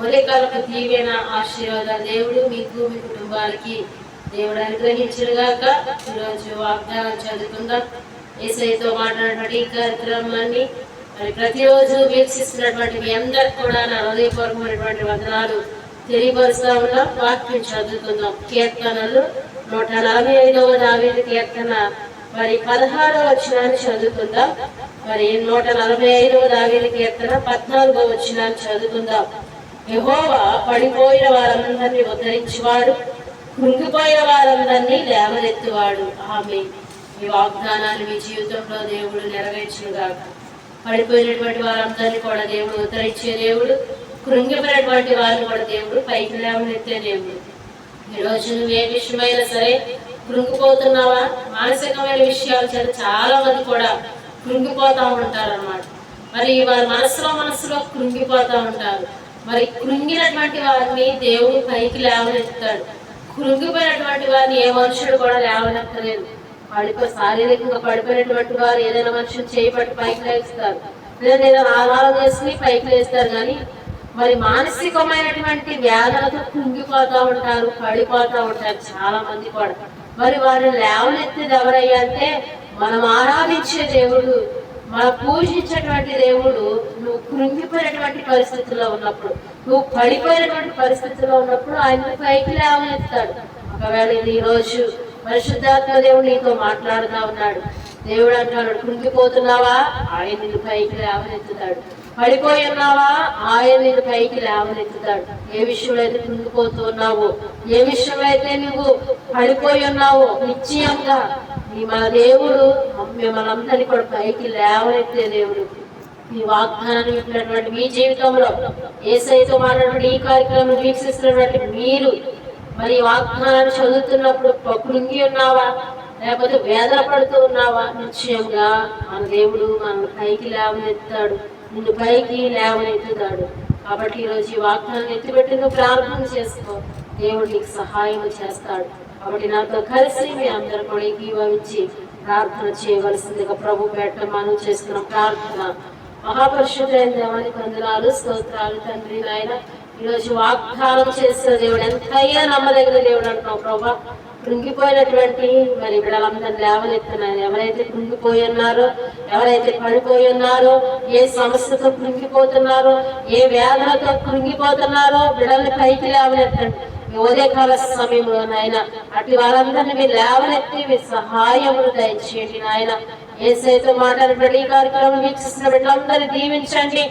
ఉదయకాలపు దీవెన ఆశీర్వాదాలు దేవుడు మీకు మీ కుటుంబాలకి దేవుడు అనుగ్రహించడుగాక ఈరోజు వాగ్దానం చదువుకుందాం. ఏసైతో మాట్లాడినటువంటి ఈ కార్యక్రమాన్ని మరి ప్రతిరోజు వీక్షిస్తున్నటువంటి మీ అందరికి కూడా నా హృదయపూర్వకమైనటువంటి వందనాలు తెలియపరుస్తా ఉన్నాం. వాక్యం చదువుకుందాం. కీర్తనలు నూట నలభై ఐదవ దావీదు కీర్తన. మరి పదహారవ వచనాన్ని చదువుకుందాం. మరి నూట నలభై ఐదవ దావీదు కీర్తన పద్నాలుగో వచనాన్ని చదువుకుందాం. యహోవా పడిపోయిన వారందరినీ ఉద్ధరించేవాడు కృంగిపోయిన వారందరినీ లేవనెత్తువాడు. ఆమె ఈ వాగ్దానాన్ని మీ జీవితంలో దేవుడు నెరవేర్చుగాక పడిపోయినటువంటి వారందరినీ కూడా దేవుడు ఉద్ధరించే దేవుడు కృంగిపోయినటువంటి వారిని కూడా దేవుడు పైకి లేవనెత్తే దేవుడు. రోజు నువ్వు ఏ విషయమైనా సరే కృంగిపోతున్నావా? మానసికమైన విషయాలు చేత చాలా మంది కూడా కృంగిపోతా ఉంటారు అన్నమాట మరి వారి మనసులో మనసులో కృంగిపోతా ఉంటారు. మరి కృంగినటువంటి వారిని దేవుడు పైకి లేవనెత్తుతాడు. కృంగిపోయినటువంటి వారిని ఏ మనుషుడు కూడా లేవనెత్తలేదు. పడిపో శారీరకంగా పడిపోయినటువంటి వారు ఏదైనా మనుషులు చేయబట్టి పైకి లేస్తారు. లేదా ఏదైనా ఆధారం చేసి పైకి లేస్తారు. కానీ మరి మానసికమైనటువంటి వ్యాధులతో కుంగిపోతూ ఉంటారు పడిపోతూ ఉంటారు చాలా మంది కూడా. మరి వారిని లేవనెత్తేది ఎవరయ్యా అంటే మనం ఆరాధించే దేవుడు మనం పూజించేటువంటి దేవుడు నువ్వు కృంగిపోయినటువంటి పరిస్థితుల్లో ఉన్నప్పుడు నువ్వు పడిపోయినటువంటి పరిస్థితుల్లో ఉన్నప్పుడు ఆయన పైకి లేవనెత్తాడు ఒకవేళ ఇది ఈ రోజు పరిశుద్ధాత్మ దేవుడు నీతో మాట్లాడుతూ ఉన్నాడు. దేవుడు అంటాడు కృంగిపోతున్నావా? ఆయన నిన్ను పైకి లేవనెత్తుతాడు. పడిపోయి ఉన్నావా? ఆయన నిన్ను పైకి లేవనెత్తుతాడు. ఏ విషయంలో అయితే కృంగిపోతూ ఏ విషయంలో అయితే నువ్వు పడిపోయి ఉన్నావో నిశ్చయంగా నీ మన దేవుడు మిమ్మల్ని అందరినీ కూడా పైకి లేవనెత్తే దేవుడు. ఈ వాగ్దానం ఇచ్చినటువంటి మీ జీవితంలో ఏసైతో మాట్లాడినటువంటి ఈ కార్యక్రమం వీక్షిస్తున్నటువంటి మీరు మరి ఈ వాగ్దానాన్ని చదువుతున్నప్పుడు కృంగి ఉన్నావా? లేకపోతే వేదన పడుతూ ఉన్నావా? నిశ్చయంగా మన దేవుడు మనల్ని పైకి లేవనెత్తాడు. నిన్ను పైకి లేవనెత్తుతాడు. కాబట్టి ఈరోజు ఈ వాగ్దానాన్ని ఎత్తిపెట్టి నువ్వు ప్రార్థన చేసుకో. దేవుడు నీకు సహాయం చేస్తాడు. కాబట్టి నాతో కలిసి మీ అందరు కూడా ఏకీభవించి ప్రార్థన చేయవలసిందిగా ప్రభు పెట్ట మనం చేస్తున్న ప్రార్థన. మహాపరుషుడైన దేవానికి వందనాలు స్తోత్రాలు తండ్రి నాయన. ఈరోజు వాగ్దానం చేసిన దేవుడు ఎంతయ్యా నమ్మదగిన దేవుడు అంటున్నావు ప్రభా. కృంగిపోయినటువంటి మరి బిడ్డలందరినీ లేవనెత్తున్నాను ఎవరైతే కృంగిపోయి ఉన్నారో ఎవరైతే పడిపోయి ఉన్నారో ఏ సమస్యతో కృంగిపోతున్నారో ఏ వ్యాధులతో కృంగిపోతున్నారో బిడ్డల్ని పైకి లేవనెత్తండి ఉదయకాల సమయంలో నాయన అటు వారందరినీ మీరు లేవనెత్తి మీ సహాయములు దయచేయండి నాయన. ఏసైతే మాట్లాడినటువంటి ఈ కార్యక్రమం వీక్షిస్తున్న బిడ్డలందరినీ దీవించండి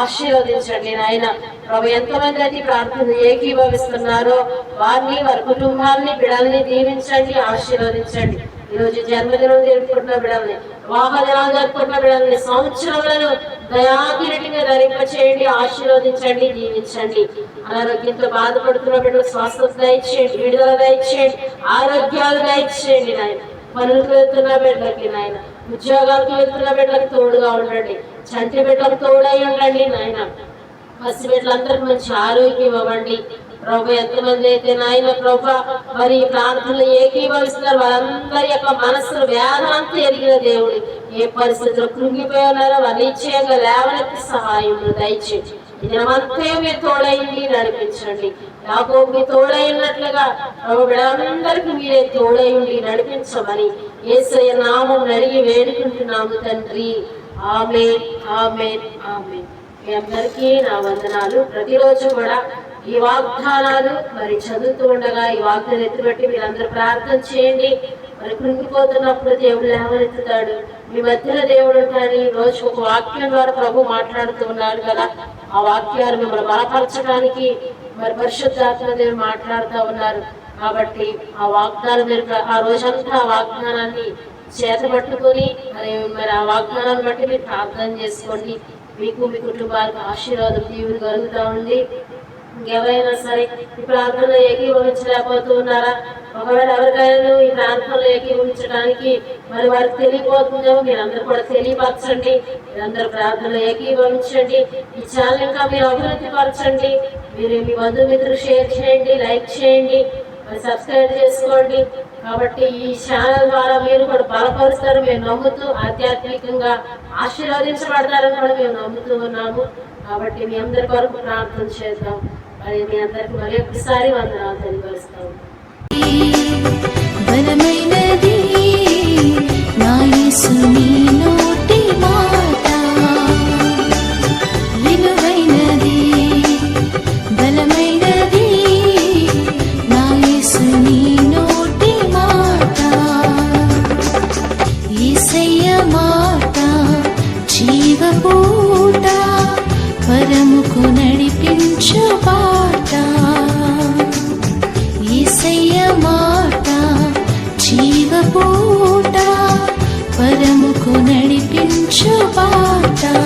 ఆశీర్వదించండి నాయన. ప్రభు ఎంతమంది అయితే ప్రార్థన ఏకీభవిస్తున్నారో వారిని వారి కుటుంబాలని బిడల్ని దీవించండి ఆశీర్వదించండి. ఈ రోజు జన్మదినం జరుపుకుంటున్న బిడల్ని వాహనాలు జరుపుకుంటున్న బిడల్ని సంవత్సరములను దయాకిరీటిగా ధరింప చేయండి ఆశీర్వదించండి దీవించండి. అనారోగ్యంతో బాధపడుతున్న బిడ్డలు స్వస్థత దయచేయండి విడుదల దయచేయండి ఆరోగ్యాలు దయచేయండి నాయన. పనులకు వెళ్తున్న బిడ్డలకి నాయన. ఉద్యోగాలకు వెళ్తున్న బిడ్డలకు తోడుగా ఉండండి. చంటి బిడ్డలకు తోడై ఉండండి నాయన. పసి బిడ్డలందరికీ మంచి ఆరోగ్యం ఇవ్వండి. ప్రభు ఎంతమంది అయితే నాయన ప్రభు మరి ఈ ప్రార్థనలు ఏకీభవిస్తున్నారు వారందరి యొక్క మనసులు వేదాంతం ఎరిగిన దేవుడు. ఏ పరిస్థితుల్లో కృంగిపోయి ఉన్నారో వారు నిశ్చయంగా లేవనెత్తి సహాయం దయచేయండి. దినమంతే మీ తోడైంది నడిపించండి. నాకు మీ తోడైనట్లుగా ప్రభు బిడ్డలందరికీ మీరే తోడైండి నడిపించమని ఏసయ నామం నడిగి వేడుకుంటున్నాము తండ్రి. ఆమె ఆమె ఆమె మీ అందరికీ నా వందనాలు. ప్రతిరోజు కూడా ఈ వాగ్దానాలు మరి చదువుతూ ఉండగా ఈ వాగ్దానం ఎత్తుబట్టి మీరందరూ ప్రార్థన చేయండి. మరి కృంగిపోతున్నప్పుడు దేవుడు లేవనెత్తుతాడు. మీ మధ్యలో దేవుడు ఉంటాడు. ఈ రోజు ఒక వాక్యం ద్వారా ప్రభు మాట్లాడుతూ ఉన్నాడు కదా. ఆ వాక్యాలు మిమ్మల్ని బలపరచడానికి మరి పరిశుద్ధాత్మ దేవుడు మాట్లాడుతూ ఉన్నారు. కాబట్టి ఆ వాగ్దానం మీరు ఆ రోజంతా ఆ వాగ్దానాన్ని చేత పట్టుకొని మరి మరి ఆ వాగ్దానాన్ని బట్టి మీరు ప్రార్థన చేసుకోండి. మీకు మీ కుటుంబాలకు ఆశీర్వాదం దీవులు కలుగుతూ ఉంది. ఇంకెవరైనా సరే ఈ ప్రాంతంలో ఏకీభవించలేకపోతూ ఉన్నారా? ఒకవేళ ఎవరికైనా ఈ ప్రాంతంలో ఏకీభవించడానికి మరి వారికి తెలియపోతుందేమో మీరందరూ కూడా తెలియపరచండి. మీరందరూ ప్రార్థనలో ఏకీభవించండి. ఈ ఛానల్ ఇంకా మీరు అభివృద్ధి పరచండి. మీరు మీ బంధుమిత్రులు షేర్ చేయండి లైక్ చేయండి మరి సబ్స్క్రైబ్ చేసుకోండి. కాబట్టి ఈ ఛానల్ ద్వారా మీరు కూడా బలపరుస్తారు. మేము నమ్ముతూ ఆధ్యాత్మికంగా ఆశీర్వదించబడతారని కూడా మేము నమ్ముతూ ఉన్నాము. కాబట్టి మీ అందరి కొరకు ప్రార్థన చేద్దాం. మరి మీ అందరికి మరి ఒక్కసారి వందనాలు తెలియపరుస్తాము. బలమైనది నా యేసుని পাতা।